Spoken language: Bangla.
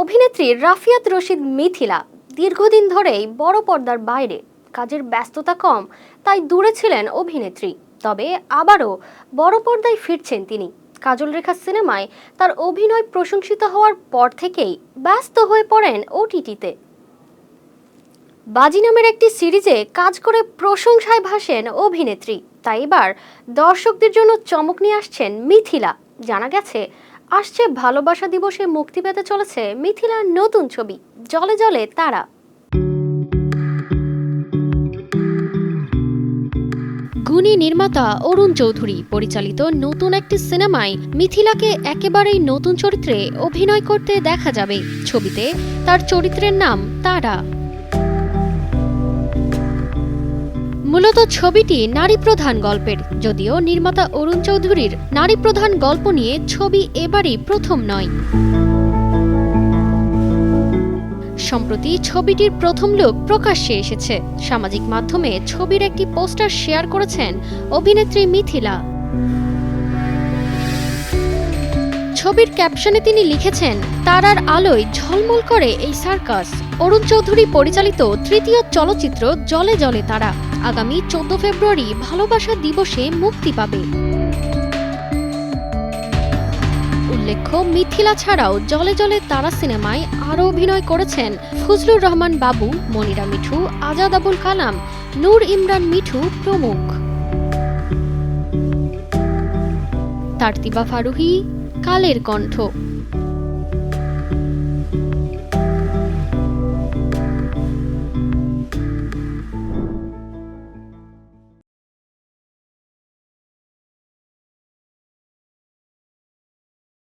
অভিনেত্রী রাফিয়াত রশিদ মিথিলা দীর্ঘদিন ধরেই বড় পর্দার বাইরে। কাজের ব্যস্ততা কম, তাই দূরে ছিলেন অভিনেত্রী। তবে আবারও বড় পর্দায় ফিরছেন তিনি। কাজল রেখা সিনেমায় তার অভিনয় প্রশংসিত হওয়ার পর থেকেই ব্যস্ত হয়ে পড়েন ওটিটিতে। বাজি নামের একটি সিরিজে কাজ করে প্রশংসায় ভাসেন অভিনেত্রী। তাই এবার দর্শকদের জন্য চমক নিয়ে আসছেন মিথিলা। জানা গেছে আসছে ভালোবাসা দিবসে মুক্তি পেতে চলেছে মিথিলার নতুন ছবি, জলে জলে তারা। গুণী নির্মাতা অরুণ চৌধুরী পরিচালিত নতুন একটি সিনেমায় মিথিলাকে একেবারেই নতুন চরিত্রে অভিনয় করতে দেখা যাবে। ছবিতে তার চরিত্রের নাম তারা। মূলত ছবিটি নারী প্রধান গল্পের, যদিও নির্মাতা অরুণ চৌধুরীর নারী প্রধান গল্প নিয়ে ছবি এবারই প্রথম নয়। সম্প্রতি ছবিটির প্রথম লোক প্রকাশ্যে এসেছে। সামাজিক মাধ্যমে ছবির একটি পোস্টার শেয়ার করেছেন অভিনেত্রী মিথিলা। ছবির ক্যাপশনে তিনি লিখেছেন, তারার আলোয় ঝলমল করে এই সার্কাস। অরুণ চৌধুরী পরিচালিত তৃতীয় চলচ্চিত্র জলে জলে তারা। আগামী চোদ্দ ফেব্রুয়ারি ভালোবাসা দিবসে মুক্তি পাবে। উল্লেখ্য, মিথিলা ছাড়াও জলে জলে তারা সিনেমায় আরও অভিনয় করেছেন ফজলুর রহমান বাবু, মনিরা মিঠু, আজাদ আবুল কালাম, নূর ইমরান মিঠু প্রমুখ। তারতিবা ফারুহি কালের কণ্ঠ।